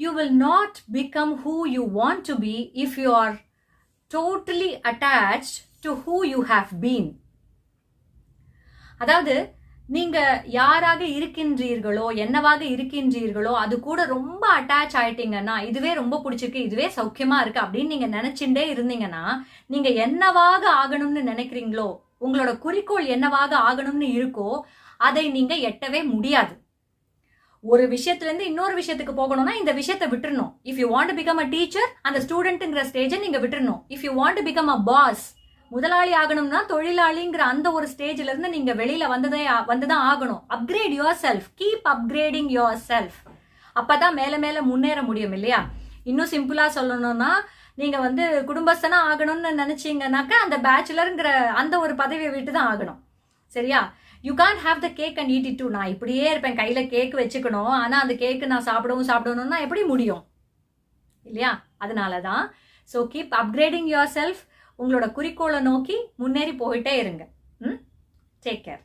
you will not become who you want to be if you are totally attached to who you have been. அதாவது நீங்க யாராக இருக்கின்றீர்களோ என்னவாக இருக்கின்றீர்களோ அது கூட ரொம்ப அட்டாச் ஆயிட்டீங்கன்னா இதுவே ரொம்ப பிடிச்சிருக்கு இதுவே சௌக்கியமா இருக்கு அப்படின்னு நீங்க நினைச்சுட்டே இருந்தீங்கன்னா நீங்க என்னவாக ஆகணும்னு நினைக்கிறீங்களோ உங்களோட குறிக்கோள் என்னவாக ஆகணும்னு இருக்கோ அதை நீங்க எட்டவே முடியாது ஒரு விஷயத்துல இருந்து இன்னொரு விஷயத்துக்கு போகணும்னா இந்த விஷயத்த விட்டுறணும். If you want become a teacher அந்த ஸ்டூடெண்ட்ங்கிற ஸ்டேஜை நீங்க விட்டுறணும். If you want become a boss முதலாளி ஆகணும்னா தொழிலாளிங்கிற அந்த ஒரு ஸ்டேஜ்ல இருந்து நீங்க வெளியில வந்ததே வந்துதான் ஆகணும். Upgrade your self keep upgrading your self அப்பதான் மேல மேல முன்னேற முடியும் இல்லையா? இன்னும் சிம்பிளா சொல்லணும்னா நீங்க வந்து குடும்பஸ்தனா ஆகணும்னு நினைச்சீங்கன்னாக்கா அந்த பேச்சுலருங்கிற அந்த ஒரு பதவியை விட்டு தான் ஆகணும். சரியா? You can have the cake and eat it too நான் இப்படியே இருப்பேன். கையில் கேக் வச்சுக்கணும். ஆனால் அந்த கேக்கு நான் சாப்பிடவும் சாப்பிடணும்னா எப்படி முடியும்? இல்லையா? அதனால தான் so keep upgrading your self உங்களோட குறிக்கோளை நோக்கி முன்னேறி போயிட்டே இருங்க. ம்? Take care